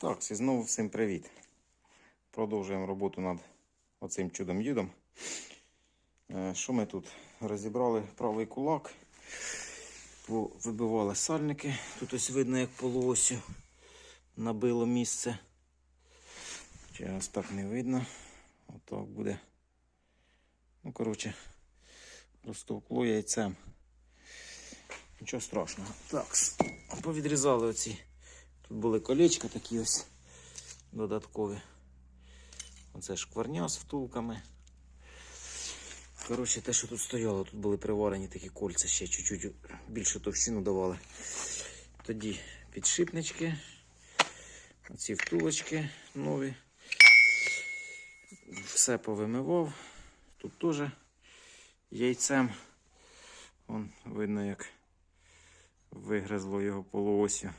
Так, і знову всім привіт. Продовжуємо роботу над оцим чудом-юдом. Е, Що ми тут? Розібрали правий кулак, вибивали сальники. Тут ось видно, як полуосю набило місце. Зараз так не видно. Отак буде. Ну, коротше, розтовкло яйцем. Нічого страшного. Так, повідрізали оці. Тут були колечка такі ось додаткові. Оце шкварня з втулками. Коротше, те, що тут стояло, тут були приварені такі кольця, ще чуть-чуть більшу товщину давали. Тоді підшипнички, оці втулочки нові. Все повимивав. Тут теж яйцем. Вон видно, як вигризло його полуосю.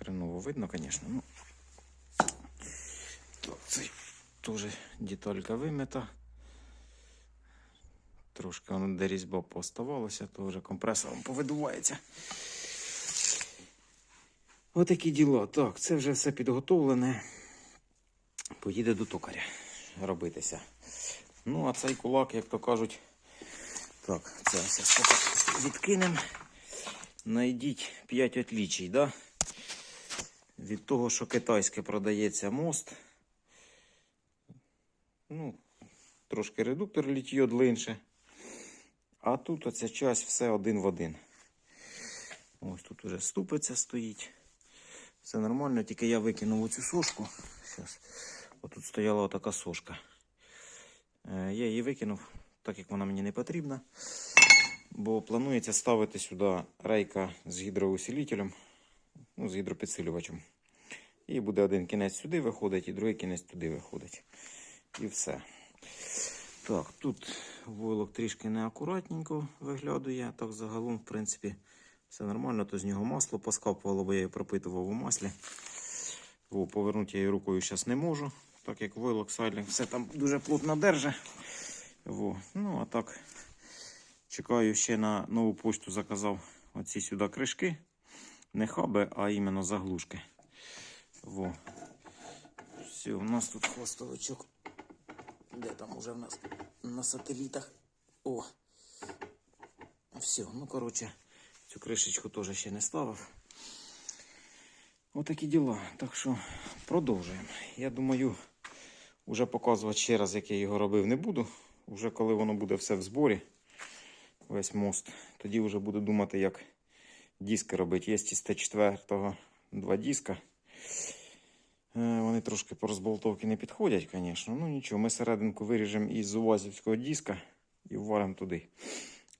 Хреново видно, звісно. Ну. Цей теж деталька вимита. Трошки воно де різьба поставалася, то вже компресором повидувається. Отакі діла. Так, це вже все підготовлене. Поїде до токаря робитися. Ну, а цей кулак, як то кажуть, так, це все відкинемо. Найдіть 5 отлічій, да? Від того, що китайське продається мост. Ну, трошки редуктор літьо длинше. А тут оця часть все один в один. Ось тут уже ступиця стоїть. Все нормально, тільки я викинув оцю сошку. Зараз. Отут стояла отака сошка. Е, Я її викинув, так як вона мені не потрібна. Бо планується ставити сюди рейка з гідроусилителем, ну, з гідропідсилювачем. І буде один кінець сюди виходить, і другий кінець туди виходить. І все. Так, тут войлок трішки неакуратненько виглядає. Так загалом, в принципі, все нормально. То з нього масло поскапувало, бо я її пропитував у маслі. О, повернути я її рукою зараз не можу, так як войлок сайлінг все там дуже плотно держить. Во. Ну, а так, чекаю ще на нову почту, заказав оці сюди кришки. Не хаби, а іменно заглушки. Во. Все, у нас тут хвостовичок. Де там уже в нас на сателітах? О. Все, ну коротше, цю кришечку теж ще не ставив. Отакі діла. Так що продовжуємо. Я думаю, вже показувати ще раз, як я його робив, не буду. Вже коли воно буде все в зборі, весь мост, тоді вже буду думати, як диски робити. Є із Т4 два диска. Е, Вони трошки по розболтовці не підходять, звісно. Ну нічого, ми серединку виріжемо із УАЗівського диска і вваримо туди.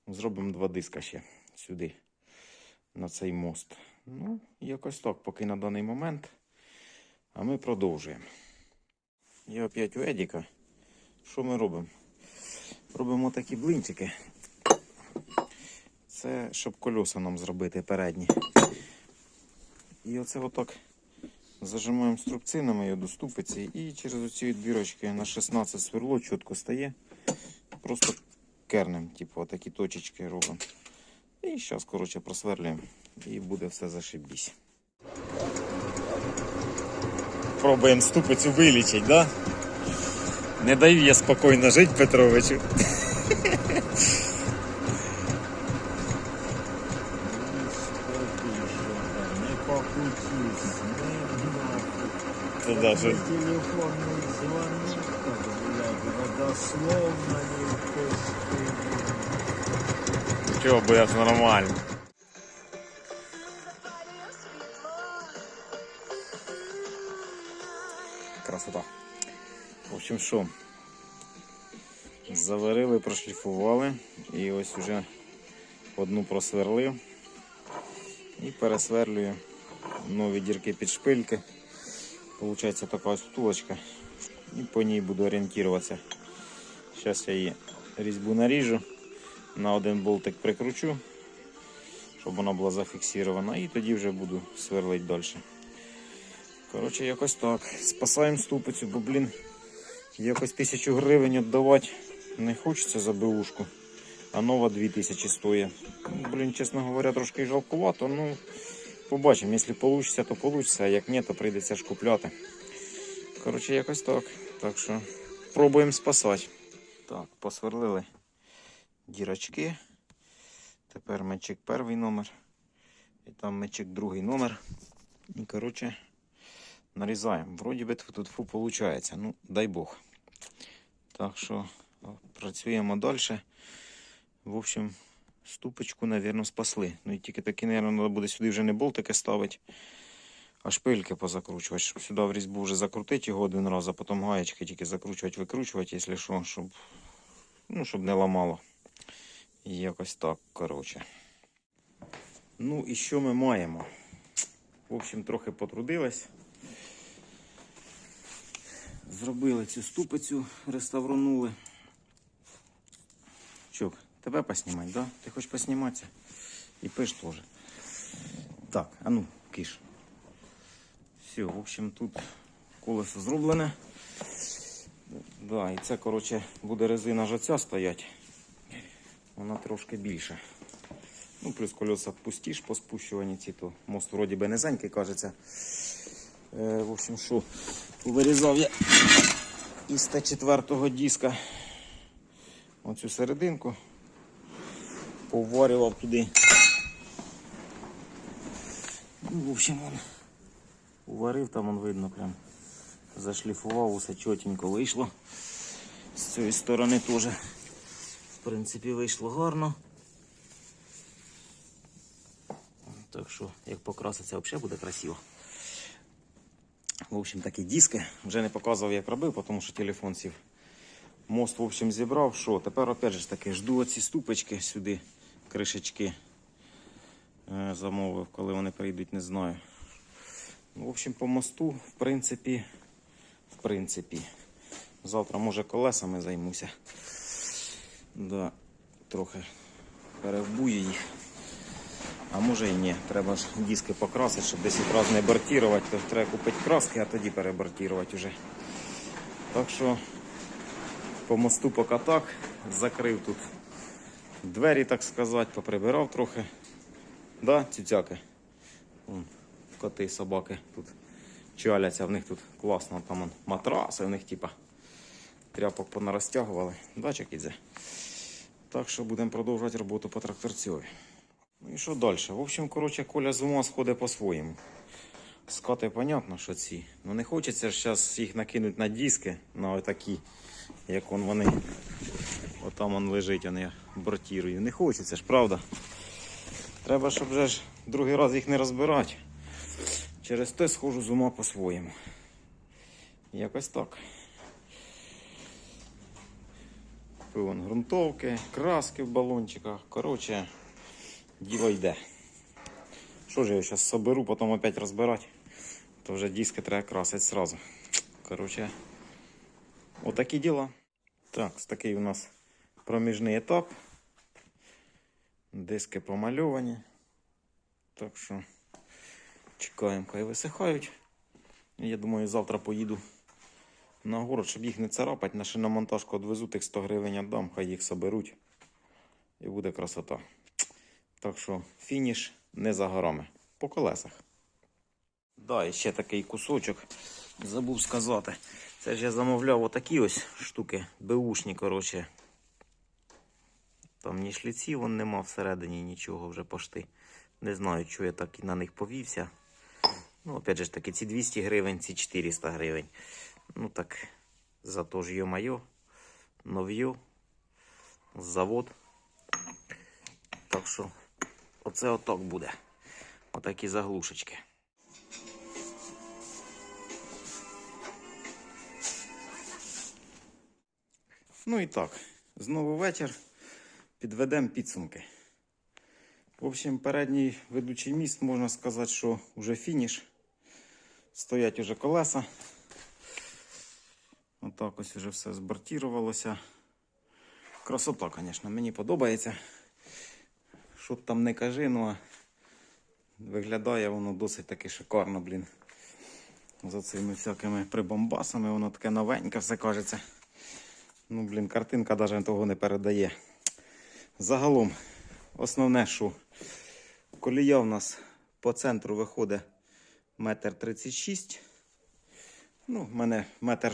Зробимо два диска ще сюди, на цей мост. Ну, якось так, поки на даний момент. А ми продовжуємо. Я опять у Едіка. Що ми робимо? Робимо такі блинчики. Це щоб кольоса нам зробити передні. І оце отак зажимаємо струбцинами його до ступиці і через оці відбірочки на 16 сверло чітко стає. Просто кернем, типу, отакі точечки робимо. І зараз, коротше, просверлюємо і буде все зашибісь. Пробуємо ступицю вилічити, да? Не даю я спокійно жити Петровичу. Не покутись, не нахуй. Це да. Телефонный блядь, впустили. Чого, нормально. Красота. В общем, що? Заварили, прошліфували. І ось уже одну просверлив. І пересверлюю нові дірки під шпильки. Получається така ось втулочка. І по ній буду орієнтуватися. Зараз я її різьбу наріжу. На один болтик прикручу, щоб вона була зафіксована. І тоді вже буду сверлити далі. Коротше, якось так. Спасаємо ступицю, бо, блін, якось тисячу гривень віддавати не хочеться за беушку. А нова 2000 стоїть. Блін, чесно говоря, трошки жалкувато, ну Побачимо, якщо вийде, то вийде, а як ні, то прийдеться ж купляти. Коротше, якось так. Так що пробуємо спасати. Так, посверлили дірочки. Тепер мечик перший номер. І там мечик другий номер. І коротше, нарізаємо. Вроді би тут фу виходить. Ну, дай Бог. Так що працюємо далі. В общем, ступочку, мабуть, спасли. Ну і тільки таки, мабуть, треба буде сюди вже не болтики ставити, а шпильки позакручувати, щоб сюди в різьбу вже закрутити його один раз, а потім гаєчки тільки закручувати, викручувати, якщо що, щоб, ну, щоб не ламало. Якось так, коротше. Ну і що ми маємо? В общем, трохи потрудились. Зробили цю ступицю, реставранули. Чук, тебе поснімати, да? Ти хочеш посніматися? І пиш теж. Так, а ну, киш. Все, в общем, тут колесо зроблене. Да, і це, коротше, буде резина ж оця стоять. Вона трошки більша. Ну, плюс колеса пусті ж по спущуванні ці, то мост вроді би низенький, кажеться. Е, в общем, що вирізав я із Т4 диска оцю серединку. Поварював туди. Ну, в общем, он уварив, там он видно прям. Зашліфував, усе чотенько вийшло. З цієї сторони теж, в принципі, вийшло гарно. Так що, як покраситься, взагалі буде красиво. В общем, такі диски. Вже не показував, як робив, тому що телефон сів. Мост, в общем, зібрав. Що? Тепер опять же таки жду оці ступочки сюди, кришечки. Е, Замовив, коли вони прийдуть, не знаю. Ну, В общем, по мосту, в принципі, в принципі. Завтра, може, колесами займуся. Да, трохи перевбую їх. А може і ні. Треба ж диски покрасити, щоб 10 разів не бортувати, то треба купити краски, а тоді перебортувати вже. Так що по мосту поки так. Закрив тут двері, так сказати, поприбирав трохи. Да, цюцяки? Вон, коти, собаки тут чаляться, в них тут класно, там он, матраси, в них типа тряпок понарозтягували. Да, Чакідзе? Так що будемо продовжувати роботу по тракторцьові. Ну і що далі? В общем, коротше, Коля з ума сходить по-своєму. Скати, понятно, що ці. Ну не хочеться ж зараз їх накинути на диски, на отакі, як он вони. Отам он лежить, он я бортірую. Не хочеться ж, правда? Треба, щоб вже ж другий раз їх не розбирати. Через те схожу з ума по-своєму. Якось так. Купив вон ґрунтовки, краски в балончиках. Коротше, діло йде. Що ж я зараз соберу, потім опять розбирати. То вже диски треба красити сразу. Коротше, отакі діла. Так, такий у нас проміжний етап. Диски помальовані. Так що чекаємо, хай висихають. Я думаю, завтра поїду на город, щоб їх не царапати. На шиномонтажку відвезу тих 100 гривень віддам, хай їх соберуть. І буде красота. Так що фініш не за горами. По колесах. Да, і ще такий кусочок. Забув сказати. Це ж я замовляв отакі ось штуки. Беушні, коротше. Там ні шліців вон нема всередині нічого вже пошти. Не знаю, чого я так і на них повівся. Ну, опять же таки, ці 200 гривень, ці 400 гривень. Ну так, зато ж йо-майо, нов'ю, завод. Так що, оце отак буде. Отакі заглушечки. Ну і так, знову вечір. Підведемо підсумки. В общем, передній ведучий міст, можна сказати, що вже фініш. Стоять уже колеса. Отак ось вже все збортірувалося. Красота, звісно, мені подобається. Що б там не кажи, ну а виглядає воно досить таки шикарно, блін. За цими всякими прибамбасами, воно таке новеньке все кажеться. Ну, блін, картинка навіть того не передає. Загалом, основне, що колія в нас По центру виходить метр тридцять шість. Ну, в мене метр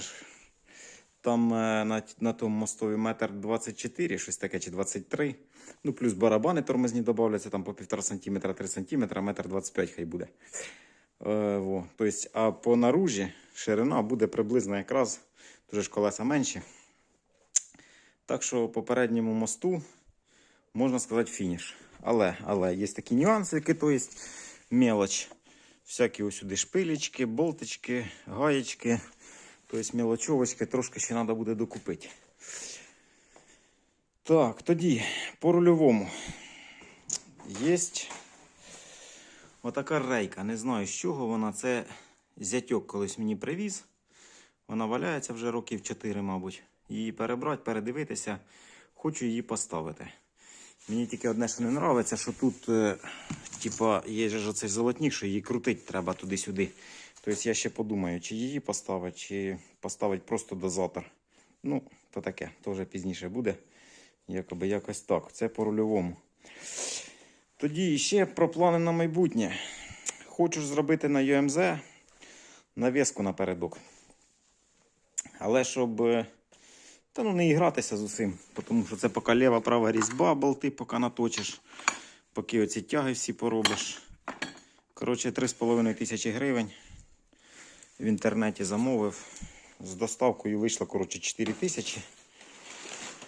там е, на, на тому мостові метр 24, щось таке, чи 23. Ну, плюс барабани тормозні додаються, там по 1,5 см, 3 см, метр 25 хай буде. Е. Тобто, а по наружі ширина буде приблизно якраз, дуже ж колеса менші. Так що по передньому мосту можна сказати фініш. Але, але є такі нюанси, які то є мелоч. Всякі ось сюди шпилечки, болтички, гаєчки. Тобто мелочовочки трошки ще треба буде докупити. Так, тоді по рульовому. Є отака рейка. Не знаю з чого вона. Це зятьок колись мені привіз. Вона валяється вже років 4, мабуть. Її перебрати, передивитися. Хочу її поставити. Мені тільки одне, що не подобається, що тут, е, типа, є ж оцей золотник, що її крутить треба туди-сюди. Тобто я ще подумаю, чи її поставити, чи поставити просто дозатор. Ну, то таке, то вже пізніше буде. Якоби якось так. Це по рульовому. Тоді ще про плани на майбутнє. Хочу зробити на UMZ навіску напередок. Але щоб е, та ну не ігратися з усім, тому що це поки ліва права різьба, болти, поки наточиш, поки оці тяги всі поробиш. Коротше, 3,5 тисячі гривень в інтернеті замовив. З доставкою вийшло коротше, 4 тисячі.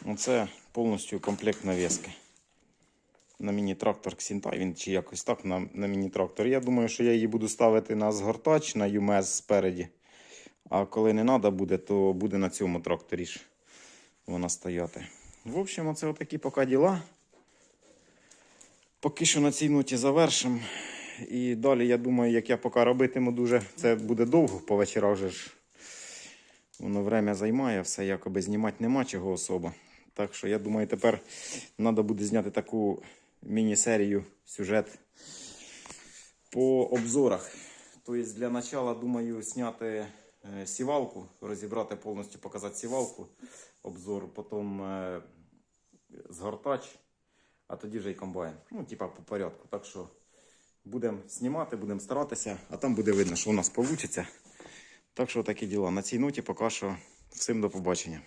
Оце повністю комплект навіски. На міні-трактор Ксінтай, він чи якось так на, на міні-трактор. Я думаю, що я її буду ставити на згортач на ЮМЕЗ спереді. А коли не треба буде, то буде на цьому тракторі ж вона стояти. В общем, оце отакі поки діла. Поки що на цій ноті завершимо. І далі, я думаю, як я поки робитиму дуже, це буде довго по вечорах вже ж. Воно время займає, все якоби знімати нема чого особо. Так що я думаю, тепер треба буде зняти таку міні-серію сюжет по обзорах. Тобто для начала думаю зняти сівалку, розібрати повністю, показати сівалку, обзор, потім е, згортач, а тоді вже й комбайн. Ну, типа по порядку. Так що будемо знімати, будемо старатися, а там буде видно, що у нас вийде. Так що такі діла. На цій ноті поки що всім до побачення.